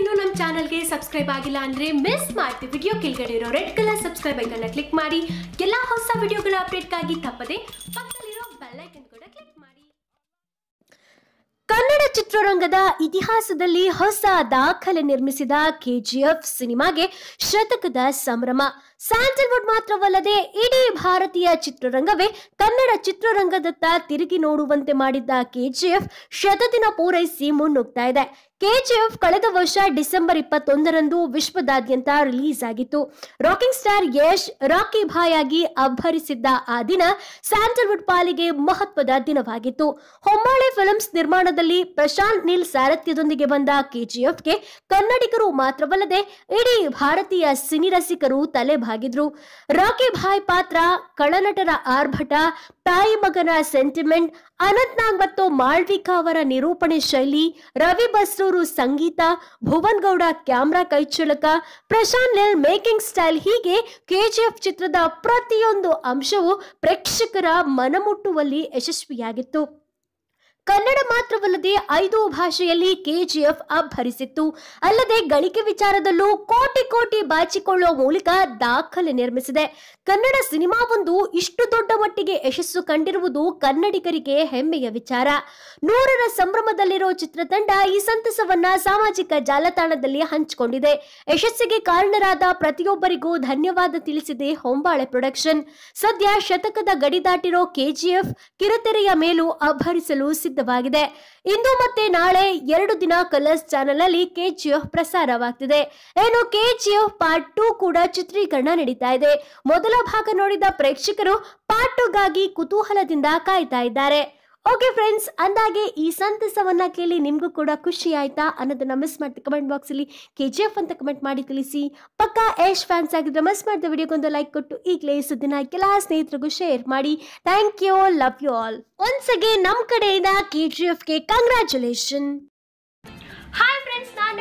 ಇನ್ನೂ ನಮ್ಮ ಚಾನಲ್ಗೆ ಸಬ್ಸ್ಕ್ರೈಬ್ ಆಗಿಲ್ಲ ಅಂದ್ರೆ ಮಿಸ್ ಮಾಡ್ತಿ ವಿಡಿಯೋ ಕೆಳಗಡೆ ಇರೋ ರೆಡ್ ಕಲರ್ ಸಬ್ಸ್ಕ್ರೈಬ್ ಐಕನ್ನ ಕ್ಲಿಕ್ ಮಾಡಿ. ಎಲ್ಲ ಹೊಸ ವಿಡಿಯೋಗಳ ಅಪ್ಡೇಟ್ಗಾಗಿ ತಪ್ಪದೆ ಪಕ್ಕದಲ್ಲಿರೋ ಐಕನ್ ಕೂಡ ಕ್ಲಿಕ್ ಮಾಡಿ. ಕನ್ನಡ ಚಿತ್ರರಂಗದ ಇತಿಹಾಸದಲ್ಲಿ ಹೊಸ ದಾಖಲೆ ನಿರ್ಮಿಸಿದ ಕೆಜಿಎಫ್ ಸಿನಿಮಾಗೆ ಶತಕದ ಸಂಭ್ರಮ. ಸ್ಯಾಂಡಲ್ವುಡ್ ಮಾತ್ರವಲ್ಲದೆ ಇಡೀ ಭಾರತೀಯ ಚಿತ್ರರಂಗವೇ ಕನ್ನಡ ಚಿತ್ರರಂಗದತ್ತ ತಿರುಗಿ ನೋಡುವಂತೆ ಮಾಡಿದ್ದ ಕೆಜಿಎಫ್ ಶತದಿನ ಪೂರೈಸಿ ಮುನ್ನುಗ್ತಾ ಇದೆ. ಕೆಜಿಎಫ್ ಕಳೆದ ವರ್ಷ ಡಿಸೆಂಬರ್ ಇಪ್ಪತ್ತೊಂದರಂದು ವಿಶ್ವದಾದ್ಯಂತ ರಿಲೀಸ್ ಆಗಿತ್ತು. Rocking star Yash, Rocky Bhai ಆಗಿ ಅಬ್ಬರಿಸಿದ್ದ ಆ ದಿನ ಸ್ಯಾಂಡಲ್ವುಡ್ ಪಾಲಿಗೆ ಮಹತ್ವದ ದಿನವಾಗಿತ್ತು. ಹೊಮ್ಮಾಳೆ ಫಿಲ್ಮ್ಸ್ ನಿರ್ಮಾಣದಲ್ಲಿ ಪ್ರಶಾಂತ್ ನೀಲ್ ಸಾರಥ್ಯದೊಂದಿಗೆ ಬಂದ ಕೆಜಿಎಫ್ಗೆ ಕನ್ನಡಿಗರು ಮಾತ್ರವಲ್ಲದೆ ಇಡೀ ಭಾರತೀಯ ಸಿನಿ ರಸಿಕರು ತಲೆಬಾಗಿದ್ರು ರಾಕಿ ಭಾಯ್ ಪಾತ್ರ ಕಳನಟರ ಆರ್ಭಟ, ತಾಯಿ ಮಗನ ಸೆಂಟಿಮೆಂಟ್ ಅನಂತ್ನಾಗ್ ಮತ್ತು ಮಾಳ್ವಿಕಾ ಅವರ ನಿರೂಪಣೆ ಶೈಲಿ, ರವಿ ಬಸ್ರೂರು ಸಂಗೀತ, ಭುವನ್ ಗೌಡ ಕ್ಯಾಮ್ರಾ ಕೈಚಳಕ ಪ್ರಶಾಂತ್ ನೀಲ್ ಮೇಕಿಂಗ್ ಸ್ಟೈಲ್ ಹೀಗೆ ಕೆಜಿಎಫ್ ಚಿತ್ರದ ಪ್ರತಿಯೊಂದು ಅಂಶವು ಪ್ರೇಕ್ಷಕರ ಮನಮುಟ್ಟುವಲ್ಲಿ ಯಶಸ್ವಿಯಾಗಿತ್ತು. ಕನ್ನಡ ಮಾತ್ರವಲ್ಲದೆ ಐದು ಭಾಷೆಯಲ್ಲಿ ಕೆಜಿಎಫ್ ಅಬ್ಬರಿಸಿತ್ತು. ಅಲ್ಲದೆ ಗಳಿಕೆ ವಿಚಾರದಲ್ಲೂ ಕೋಟಿ ಕೋಟಿ ಬಾಚಿಕೊಳ್ಳುವ ಮೂಲಕ ದಾಖಲೆ ನಿರ್ಮಿಸಿದೆ. ಕನ್ನಡ ಸಿನಿಮಾವೊಂದು ಇಷ್ಟು ದೊಡ್ಡ ಮಟ್ಟಿಗೆ ಯಶಸ್ಸು ಕಂಡಿರುವುದು ಕನ್ನಡಿಗರಿಗೆ ಹೆಮ್ಮೆಯ ವಿಚಾರ. ನೂರರ ಸಂಭ್ರಮದಲ್ಲಿರೋ ಚಿತ್ರತಂಡ ಈ ಸಂತಸವನ್ನ ಸಾಮಾಜಿಕ ಜಾಲತಾಣದಲ್ಲಿ ಹಂಚಿಕೊಂಡಿದೆ. ಯಶಸ್ಸಿಗೆ ಕಾರಣರಾದ ಪ್ರತಿಯೊಬ್ಬರಿಗೂ ಧನ್ಯವಾದ ತಿಳಿಸಿದೆ ಹೊಂಬಾಳೆ ಪ್ರೊಡಕ್ಷನ್. ಸದ್ಯ ಶತಕದ ಗಡಿ ದಾಟಿರೋ ಕೆಜಿಎಫ್ ಕಿರುತೆರೆಯ ಮೇಲೂ ಅಬ್ಬರಿಸಲು ಸಿದ್ಧವಾಗಿದೆ ಇಂದು ಮತ್ತೆ ನಾಳೆ ಎರಡು ದಿನ ಕಲರ್ಸ್ ಚಾನೆಲ್ ಅಲ್ಲಿ ಕೆಜಿಎಫ್ ಪ್ರಸಾರವಾಗ್ತಿದೆ. ಏನು ಕೆಜಿಎಫ್ ಪಾರ್ಟ್ ಟೂ ಕೂಡ ಚಿತ್ರೀಕರಣ ನಡೀತಾ ಇದೆ. ಮೊದಲ ಭಾಗ ನೋಡಿದ ಪ್ರೇಕ್ಷಕರು ಪಾರ್ಟ್ ಟೂಗಾಗಿ ಕುತೂಹಲದಿಂದ ಕಾಯ್ತಾ ಇದ್ದಾರೆ. ಓಕೆ ಫ್ರೆಂಡ್ಸ್ ಅಂದಾಗೆ ಈ ಸಂತಸವನ್ನ ಕೇಳಿ ನಿಮಗೂ ಕೂಡ ಖುಷಿ ಆಯ್ತಾ ಅನ್ನೋದನ್ನ ಮಿಸ್ ಮಾಡಿ ಕಮೆಂಟ್ ಬಾಕ್ಸಲ್ಲಿ ಕೆ ಜಿ ಎಫ್ ಅಂತ ಕಮೆಂಟ್ ಮಾಡಿ ತಿಳಿಸಿ. ಪಕ್ಕ ಯಶ್ ಫ್ಯಾನ್ಸ್ ಆಗಿದ್ರೆ ಮಿಸ್ ಮಾಡಿದ ವಿಡಿಯೋಗೊಂದು ಲೈಕ್ ಕೊಟ್ಟು ಈಗಲೇ ಸುದ್ದಿನ ಕೆಲ ಸ್ನೇಹಿತರಿಗೂ ಶೇರ್ ಮಾಡಿ. Thank you love you all once again ನಮ್ಮ ಕಡೆಯಿಂದ ಕೆ ಜಿ ಎಫ್ಗೆ ಕಂಗ್ರ್ಯಾಚುಲೇಷನ್